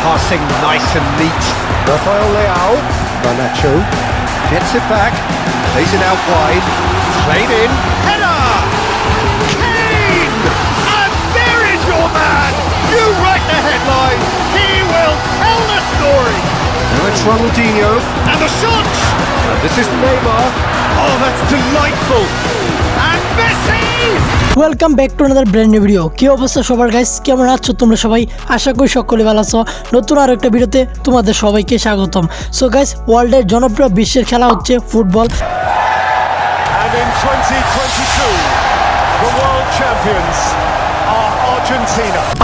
Passing nice and neat. Rafael Leao, Garnacho, Gets it back. Plays it out wide. Played in. Header! Kane! And there is your man! You write the headline. He will tell the story. now it's Ronaldinho, And the shot! and this is Neymar. Oh, that's delightful. Welcome back to another brand new video কী অবস্থা সবার guys কেমন আছো তোমরা সবাই? আশা করি সকলে ভালো আছো। নতুন আর একটা ভিডিওতে তোমাদের সবাইকে স্বাগতম। সো গাইস ওয়ার্ল্ডের জনপ্রিয় বিশ্বের খেলা হচ্ছে football And in 2022, the world champions.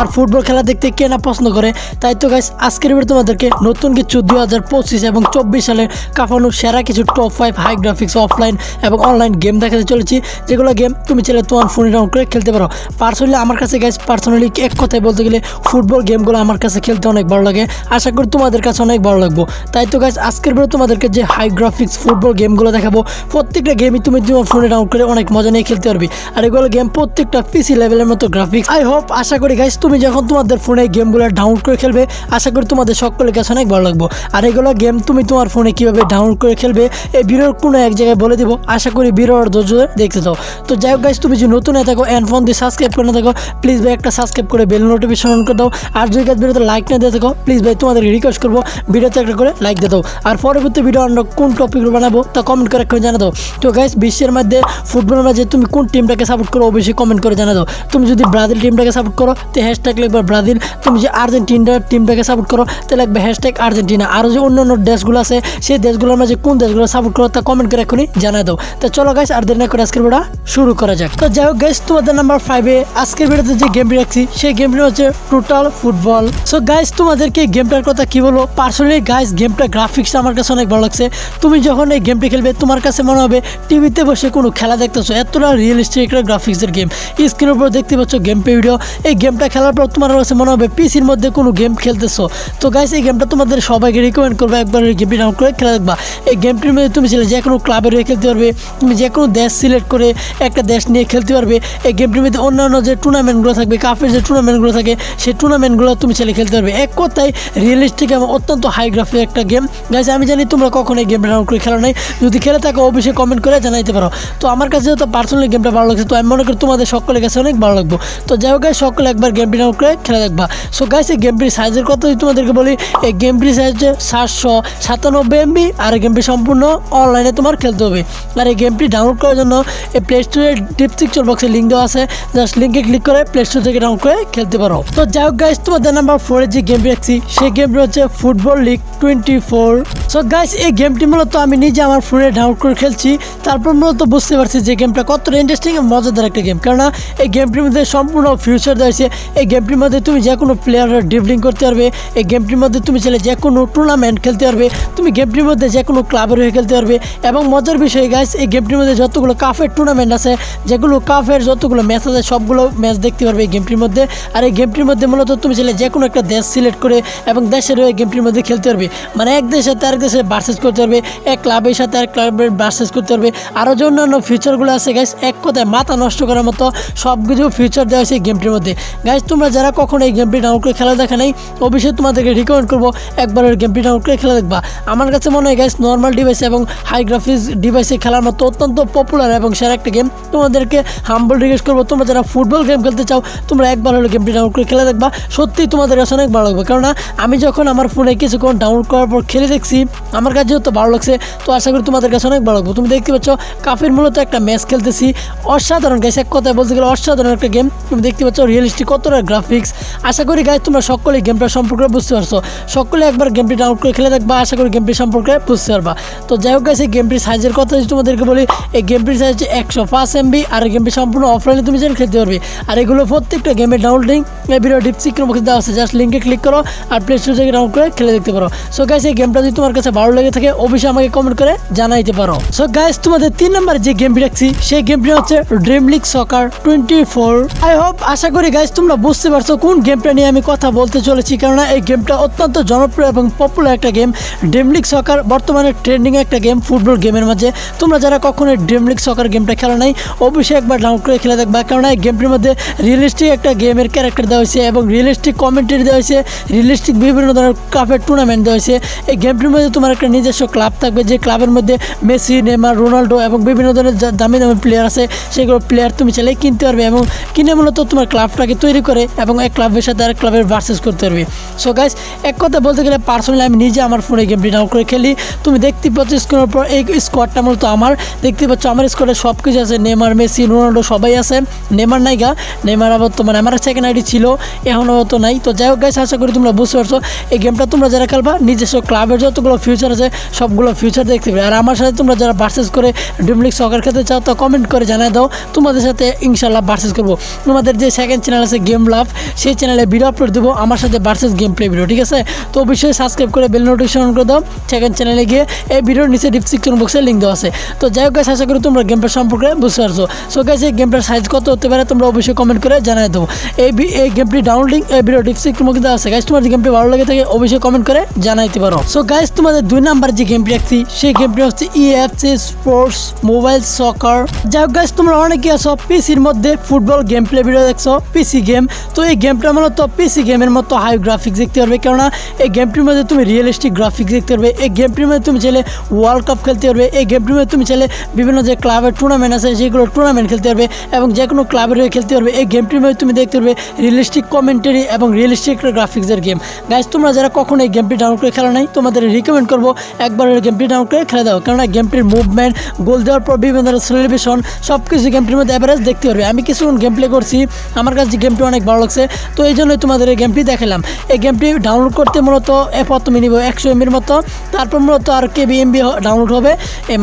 আর ফুটবল খেলা দেখতে কে না পছন্দ করে, তাই তো গাইস আজকের ভিডিও তোমাদেরকে নতুন কিছু দুই হাজার পঁচিশ এবং চব্বিশ সালের কাফানো সেরা কিছু top five high graphics offline এবং অনলাইন গেম দেখাতে চলেছি, যেগুলো গেম তুমি চাইলে তোমার ফোনে ডাউন করে খেলতে পারো। পার্সোনালি আমার কাছে গাইস পার্সোনালি এক কথায় বলতে গেলে ফুটবল গেমগুলো আমার কাছে খেলতে অনেক ভালো লাগে, আশা করি তোমাদের কাছে অনেক ভালো লাগবো। তাই তো গাইস আজকের ভিডিও তোমাদেরকে যে হাই গ্রাফিক্স ফুটবল গেমগুলো দেখাবো, প্রত্যেকটা গেমই তুমি তোমার ফোনে ডাউন করে অনেক মজা নিয়ে খেলতে পারবে। আর এগুলো গেম প্রত্যেকটা পিসি লেভেলের মতো গ্রাফিক্স আই হোপ আশা করি গাইস তুমি যখন তোমাদের ফোনে গেমগুলো ডাউনলোড করে খেলবে, আশা করি তোমাদের সকলের কাছে অনেক ভালো লাগবে। আর এগুলো গেম তুমি তোমার ফোনে কীভাবে ডাউনলোড করে খেলবে, এই ভিডিওর কোনো এক জায়গায় বলে দিব। আশা করি ভিডিওর ধৈর্য দেখতে দাও তো যাই হোক গাইস তুমি যদি নতুন থাকো অ্যান্ড ফোন দিয়ে সাবস্ক্রাইব করে না থাকো প্লিজ ভাই একটা সাবস্ক্রাইব করে বেল নোটিফিকেশন অন করে দাও। আর যদি গাছ ভিডিওতে লাইক না দিয়ে থাকো প্লিজ ভাই তোমাদেরকে রিকোয়েস্ট করব, ভিডিওতে একটা করে লাইক দিয়ে দাও। আর পরবর্তী ভিডিও আমরা কোন টপিকগুলো বানাবো, তা কমেন্ট করে এখন জানা দাও। তো গাইস বিশ্বের মধ্যে ফুটবল মাঝে তুমি কোন টিমটাকে সাপোর্ট করো, অবশ্যই কমেন্ট করে জানা দাও। তুমি যদি ব্রাজিল টিমটাকে সাপোর্ট করো, তো হ্যাশট্যাগ লিখবে ব্রাজিল। তুমি যে আর্জেন্টিনার টিমটাকে সাপোর্ট করো তাহলে লাগবে হ্যাশট্যাগ আর্জেন্টিনা। আরও যে অন্য অন্য দেশগুলো আছে, সেই দেশগুলোর মাঝে কোন দেশগুলো সাপোর্ট করো, তা কমেন্ট করে এখনই জানা দাও। তো চলো গাইস আর দেরি না করে আজকের ভিডিও শুরু করা যাক। তো যাই হোক গাইস তোমাদের নাম্বার ফাইভে আজকের ভিডিওতে যে গেমটি রাখছি সেই গেমটি হচ্ছে টোটাল ফুটবল সো গাইস তোমাদেরকে গেমটার কথা কি বলব? পার্সোনালি গাইস গেমটা গ্রাফিক্স আমার কাছে অনেক ভালো লাগছে। তুমি যখন এই গেমটি খেলবে, তোমার কাছে মনে হবে টিভিতে বসে কোনো খেলা দেখতেছো, এতটা রিয়েলিস্টিক একটা গ্রাফিক্সের গেম স্ক্রিনের উপর দেখতে পাচ্ছ গেম পে ভিডিও এই গেমটা খেলার পর তোমার কাছে মনে হবে পিসির মধ্যে কোনো গেম খেলতেছো। তো গাইস এই গেমটা তোমাদের সবাইকে রিকমেন্ড করব, একবার এই গেমটি ডাউনলোড করে খেলা দেখবা। এই গেমটির মধ্যে তুমি ছেলে যে কোনো ক্লাবের হয়ে খেলতে পারবে, তুমি যে কোনো দেশ সিলেক্ট করে একটা দেশ নিয়ে খেলতে পারবে। এই গেমটির মধ্যে অন্যান্য যে টুর্নামেন্টগুলো থাকবে কাপের যে টুর্নামেন্টগুলো থাকে, সেই টুর্নামেন্টগুলো তুমি ছেলে খেলতে পারবে। এক কথায় রিয়েলিস্টিক এবং অত্যন্ত হাই গ্রাফিক একটা গেম গাইস আমি জানি তোমরা কখনো এই গেমটা ডাউনলোড করে খেলা নাই। যদি খেলে থাকো, অবশ্যই কমেন্ট করে জানাইতে পারো। তো আমার কাছে যেহেতু পার্সোনালি গেমটা ভালো লাগছে, তো আমি মনে করি তোমাদের সকলের কাছে অনেক ভালো লাগবে। তো যাই হোক সকলে একবার গেমটি ডাউনলোড করে খেলা দেখবা। সো গাইস এই গেমটির সাইজের কথা যদি তোমাদেরকে বলি, এই গেমটির সাইজ সাতশো সাতানব্বই এমবি আর এই গেমটি সম্পূর্ণ অনলাইনে তোমার খেলতে হবে। আর এই গেমটি ডাউনলোড করার জন্য এই প্লে স্টোরের ডিসক্রিপশন বক্সে লিঙ্ক দেওয়া আছে। জাস্ট লিঙ্কে ক্লিক করে প্লে স্টোর থেকে ডাউনলোড করে খেলতে পারো। তো যাই হোক গাইস তোমাদের নাম্বার ফোরে যে গেমটি রাখছি সেই গেমটি হচ্ছে football league twenty four so guys এই গেমটি মূলত আমি নিজে আমার ফোনে ডাউনলোড করে খেলছি। তারপর মূলত বুঝতে পারছি যে গেমটা কতটা ইন্টারেস্টিং এবং মজাদার একটা গেম কেননা এই গেমটির মধ্যে সম্পূর্ণ ফিউচার রয়েছে এই গেমটির মধ্যে তুমি যে কোনো প্লেয়ারের ড্রিবলিং করতে পারবে, এই গেমটির মধ্যে তুমি চাইলে যে কোনো টুর্নামেন্ট খেলতে পারবে, তুমি গেমটির মধ্যে যে কোনো ক্লাবের হয়ে খেলতে পারবে। এবং মজার বিষয় গাইস এই গেমটির মধ্যে যতগুলো কাফের টুর্নামেন্ট আছে, যেগুলো কাফের যতগুলো ম্যাচ আছে, সবগুলো ম্যাচ দেখতে পারবে এই গেমটির মধ্যে। আর এই গেমটির মধ্যে মূলত তুমি চাইলে যে কোনো একটা দেশ সিলেক্ট করে এবং দেশের হয়ে গেমটির মধ্যে খেলতে পারবে। মানে এক দেশের সাথে আরেক দেশে বার্সেস করতে পারবে, এক ক্লাবের সাথে আরেক ক্লাবের বার্সেস করতে পারবে। আরও যে অন্যান্য ফিচারগুলো আছে গাইস এক কথায় মাথা নষ্ট করার মতো সব কিছু ফিচার দেওয়া হয়েছে গেমটির মধ্যে গাইস তোমরা যারা কখনো এই গেমটি ডাউনলোড করে খেলা দেখা নেই, অবশ্যই তোমাদেরকে রিকমেন্ড করব, একবার ওই গেমটি ডাউনলোড করে খেলা দেখবা। আমার কাছে মনে হয় গাইস নর্মাল ডিভাইসে এবং হাই গ্রাফিক্স ডিভাইসে খেলার মতো অত্যন্ত পপুলার এবং সেরা একটা গেম তোমাদেরকে হাম্বল রিকোয়েস্ট করব, তোমরা যারা ফুটবল গেম খেলতে চাও, তোমরা একবার হলো গেমটি ডাউনলোড করে খেলে দেখবা। সত্যিই তোমাদের কাছে অনেক ভালো লাগবে, কেননা আমি যখন আমার ফোনে কিছুক্ষণ ডাউনলোড করার পর খেলে দেখছি, আমার কাছে যেহেতু ভালো লাগছে, তো আশা করি তোমাদের কাছে অনেক ভালো লাগবে। তুমি দেখতে পাচ্ছ, কাফের মূলত একটা ম্যাচ খেলতেছি। অসাধারণ গাইস এক কথায় বলতে গেলে অসাধারণ একটা গেম তুমি দেখতে পাচ্ছ রিয়েলিস্টিক কতটা গ্রাফিক্স আশা করি গাইস তোমরা সকলেই গেমটা সম্পর্কে বুঝতে পারছ। সকলে একবার গেমটি ডাউনলোড করে খেলে দেখবা, আশা করি গেমটি সম্পর্কে বুঝতে পারবা। তো যাই হোক গাইস এই গেমটির সাইজের কথা যদি তোমাদেরকে বলি, এই গেমটির সাইজ হচ্ছে একশো পাঁচ এমবি আর গেমটি সম্পূর্ণ অফলাইনে তুমি যেন খেলতে পারবে। আর এগুলো প্রত্যেকটা গেমের ডাউনলোডিং এই ভিডিও ডিপসিকের মুখে দেওয়া আছে। জাস্ট লিঙ্কে ক্লিক করো আর প্লে স্টোর থেকে ডাউনলোড করে খেলে দেখতে পারো। সো গাইস এই গেমটা যদি তোমার কাছে ভালো লেগে থাকে, অবশ্যই আমাকে কমেন্ট করে জানাইতে পারো। সো গাইস তোমাদের তিন নম্বর যে গেমটি রাখছি সেই গেমটি হচ্ছে dream league soccer twenty four I hope আশা করি গাইজ তোমরা বুঝতে পারছ কোন গেমটা নিয়ে আমি কথা বলতে চলেছি। কেননা এই গেমটা অত্যন্ত জনপ্রিয় এবং পপুলার একটা গেম ড্রিমলিক সকার বর্তমানে ট্রেন্ডিং একটা গেম ফুটবল গেমের মাঝে। তোমরা যারা কখনো ড্রিমলিক সকার গেমটা খেলা নাই, অবশ্যই একবার ডাউনলোড করে খেলে দেখবা। কেননা এই গেমটির মধ্যে রিয়েলিস্টিক একটা গেমের ক্যারেক্টার দেওয়া হয়েছে এবং রিয়েলিস্টিক কমেন্ট্রি দেওয়া হয়েছে রিয়েলিস্টিক বিভিন্ন ধরনের কাপের টুর্নামেন্ট দেওয়া হয়েছে। এই গেমটির মধ্যে তোমার একটা নিজস্ব ক্লাব থাকবে, যে ক্লাবের মধ্যে মেসি নেমার রোনাল্ডো এবং বিভিন্ন ধরনের দামি দামি প্লেয়ার আছে। সেগুলো প্লেয়ার তুমি চাইলে কিনতে পারবে এবং কিনে মূলত তোমার ক্লাবটাকে তৈরি করে এবং এক ক্লাবের সাথে আরেক ক্লাবের ভার্সেস করতে পারবে। সো গাইস এক কথা বলতে গেলে পার্সোনালি আমি নিজে আমার ফোনে গেমটি ডাউনলোড করে খেলি। তুমি দেখতে পাচ্ছ স্ক্রিনের পর এই স্কোয়াডটা মূলত আমার। দেখতে পাচ্ছ আমার স্কোয়াডে সব কিছু আছে নেমার মেসি, রোনাল্ডো সবাই আছে। নেমার নাই গা নেমার আবার তোমার আমার সেকেন্ড আইডি ছিল এখনও তো নাই। তো যাই হোক গাইস আশা করি তোমরা বুঝতে পারছ, এই গেমটা তোমরা যারা খেলবা, নিজস্ব ক্লাবের যতগুলো ফিউচার আছে, সবগুলো ফিউচার দেখতে পাবে আর আমার সাথে তোমরা যারা ভার্সেস করে ড্রিমলিক সকার খেলতে চাও, তো কমেন্ট করে জানিয়ে দাও। তোমাদের সাথে ইনশাল্লাহ ভার্সেস করব। তোমাদের যে সেকেন্ড চ্যানেল আছে গেম লাভ সেই চ্যানেলে ভিডিও আপলোড দেবো, আমার সাথে ভার্সেস গেম প্লে ভিডিও ঠিক আছে? তো অবশ্যই সাবস্ক্রাইব করে বেল নোটিফিকেশন করে দাও সেকেন্ড চ্যানেলে গিয়ে এই ভিডিওর নিচে ডিসক্রিপশন বক্সে লিঙ্ক দেওয়া আছে। তো যাই হোক আশা করি তোমরা গেমটা সম্পর্কে বুঝতে পারছ। সো গাইস এই গেমটার সাইজ কত হতে পারে তোমরা অবশ্যই কমেন্ট করে জানিয়ে দেবো। এই এই গেমটি ডাউনলোড লিঙ্ক এই ভিডিও ডিসক্রিপশন দেওয়া আছে। গাইস তোমার গেমটি ভালো লাগে থাকে, অবশ্যই কমেন্ট করে জানাইতে পারো। সো গাইস তোমাদের দুই নাম্বার যে গেমটি রাখছি সেই গেমটি হচ্ছে ইএফসি স্পোর্টস মোবাইল সকার যাই হোক গাইস তোমরা অনেকে আছো পিসির মধ্যে ফুটবল গেম প্লে ভিডিও দেখছ। পিসি গেম তো এই গেমটা মূলত পিসি গেমের মতো হাই গ্রাফিক্স দেখতে পারবে। কেননা এই গেমটির মধ্যে তুমি রিয়েলিস্টিক গ্রাফিক্স দেখতে পারবে। এই গেমটির মধ্যে তুমি চাইলে ওয়ার্ল্ড কাপ খেলতে পারবে। এই গেমটির মধ্যে তুমি চাইলে বিভিন্ন যে ক্লাবের টুর্নামেন্ট আছে সেগুলো টুর্নামেন্ট খেলতে পারবে এবং যে কোনো ক্লাবের হয়ে খেলতে পারবে। এই গেমটির মধ্যে তুমি দেখতে পারবে রিয়েলিস্টিক কমেন্টারি এবং রিয়েলিস্টিক গ্রাফিক্সের গেম গাইজ তোমরা যারা কখনো এই গেমটি ডাউনলোড করে খেলা নাই, তোমাদের রিকমেন্ড করব একবার এই গেমটি ডাউনলোড করে খেলে দাও। কেননা গেমটির মুভমেন্ট গোল দেওয়ার পর বিভিন্ন সেলিব্রেশন সব কিছু গেমটির মধ্যে অ্যাভারেজ দেখতে পারবে। আমি কিছুক্ষণ গেম প্লে করছি। আমার কাছে গেমটি অনেক ভালো লাগছে, তো এই জন্যই তোমাদের এই গেমটি দেখালাম। এই গেমটি ডাউনলোড করতে মূলত প্রথমে নিব একশো এমবির মতো, তারপর মূলত আর কেবি এমবি ডাউনলোড হবে।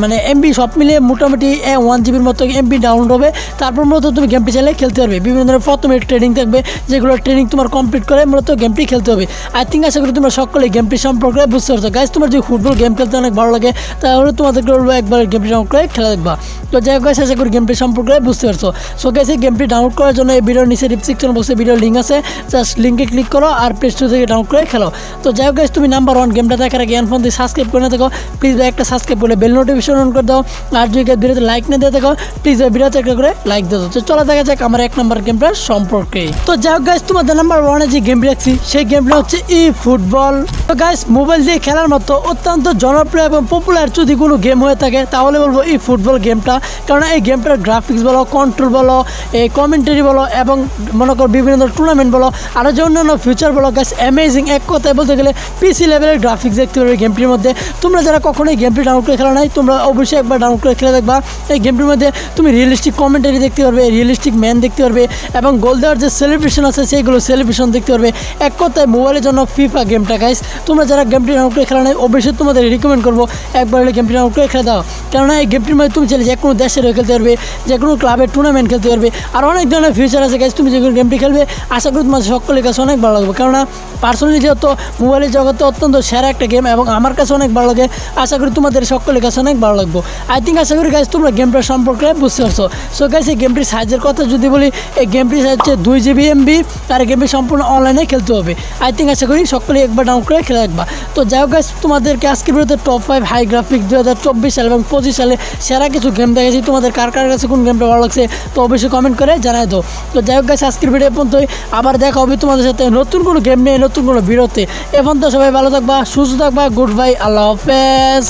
মানে এমবি সব মিলিয়ে মোটামুটি ওয়ান জিবির মতো এমবি ডাউনলোড হবে। তারপর মূলত তুমি গেমটি চাইলে খেলতে পারবে। বিভিন্ন ধরনের প্রথমে ট্রেনিং থাকবে, যেগুলো ট্রেনিং তোমার কমপ্লিট করে মূলত গেমটি খেলতে হবে। আই থিঙ্ক আশা করি তোমরা সকলে গেমটি সম্পর্কে বুঝতে পারছ। গাইজ তোমার যদি ফুটবল গেম খেলতে অনেক ভালো লাগে, তাহলে তোমাদেরকে বলব একবার গেমটি ডাউনলোড করে খেলা দেখবা। তো যাই হোক আশা করি গেমটি সম্পর্কে বুঝতে পারছ। সো গাইজ এই গেমটি ডাউনলোড করার জন্য এই ভিডিওর নিচে ডিসক্রিপশন বক্সে ভিডিও লিঙ্ক আছে জাস্ট লিঙ্কে ক্লিক করো আর প্লে স্টোর থেকে ডাউনলোড করে খেলো। তো যাই হোক তুমি নাম্বার ওয়ান গেমটা দেখার আগে ফোন দিয়ে সাবস্ক্রাইব করে দেখো প্লিজ একটা সাবস্ক্রাইব করে বেল নোটিফিকেশন অন করে দাও। আর যদি ভিডিওতে লাইক না দিয়ে দেখো প্লিজ ভাই ভিডিওতে একটা করে লাইক দিয়ে দাও। তো চলো দেখা যাক আমার এক নাম্বার গেমটা সম্পর্কে। তো যাই হোক তোমাদের নাম্বার ওয়ানে যে গেম রাখছি সেই গেমটা হচ্ছে ই ফুটবল তো গাইজ মোবাইল দিয়ে খেলার মতো অত্যন্ত জনপ্রিয় এবং পপুলার যদি কোনো গেম হয়ে থাকে, তাহলে বলব এই ফুটবল গেমটা কারণ এই গেমটার গ্রাফিক্স বলো কন্ট্রোল বলো, এই কমেন্টারি বলো, এবং মনে করো বিভিন্ন ধরনের টুর্নামেন্ট বলো আরও যে অন্যান্য ফিউচার বলো গাছ অ্যামেজিং এক কথায় বলতে গেলে পিসি লেভেলের গ্রাফিক্স দেখতে পারবে গেমটির মধ্যে। তোমরা যারা কখনো এই গেমটি ডাউনলোড করে খেলা নাই, তোমরা অবশ্যই একবার ডাউনলোড করে খেলে দেখবা। এই গেমটির মধ্যে তুমি রিয়েলিস্টিক কমেন্টারি দেখতে পারবে রিয়েলিস্টিক ম্যান দেখতে পারবে, এবং গোল দেওয়ার যে সেলিব্রেশন আছে, সেইগুলো সেলিব্রেশন দেখতে পারবে। এক কথায় মোবাইলের জন্য ফিফা গেমটা গাইস তোমরা যারা গেমটি ডাউনলোড করে খেলা নাই, অবশ্যই তোমাদের রিকমেন্ড করব, একবার হলে গেমটি ডাউনলোড করে খেলে দাও। কেননা এই গেমটির মধ্যে তুমি চাইলে যে কোনো দেশের খেলতে পারবে যে কোনো ক্লাবের টুর্নামেন্ট খেলতে পারবে, আর অনেক ধরনের ফিউচার আছে গাইস তুমি যখন গেমটি খেলবে, আশা করি তোমার সকলের কাছে অনেক ভালো লাগবে। কেননা পার্সোনালি যেহেতু মোবাইলের জগতে অত্যন্ত সেরা একটা গেম এবং আমার কাছে অনেক ভালো লাগে, আশা করি তোমাদের সকলের কাছে অনেক ভালো লাগবে। আই থিঙ্ক আশা করি গাইস তোমরা গেমটা সম্পর্কে বুঝতে পারছ। সো গাইস এই গেমটির সাইজের কথা যদি বলি, এই গেমটির সাইজ হচ্ছে দুই জিবি এমবি আর এই গেমটি সম্পূর্ণ অনলাইনে খেলতে হবে। আই থিঙ্ক আশা করি সকলে একবার ডাউনলোড করে খেলে রাখবা তো যাই হোক গাইস তোমাদেরকে আজকের ভিডিওতে টপ ফাইভ হাই গ্রাফিক দু হাজার চব্বিশ সাল এবং পঁচিশ সালে সেরা কিছু গেম দেখেছি। তোমাদের কার কার কাছে কোন গেমটা ভালো লাগছে, তো অবশ্যই কমেন্ট করে জানাই দো তো যাই হোক গাইস আজকের ভিডিও পর্যন্ত আবার দেখা হবে তোমাদের সাথে নতুন কোনো গেম নিয়ে, নতুন কোনো ভিডিওতে এখন তো সবাই ভালো থাকবা, সুস্থ থাকবা গুড বাই আল্লাহ হাফেজ।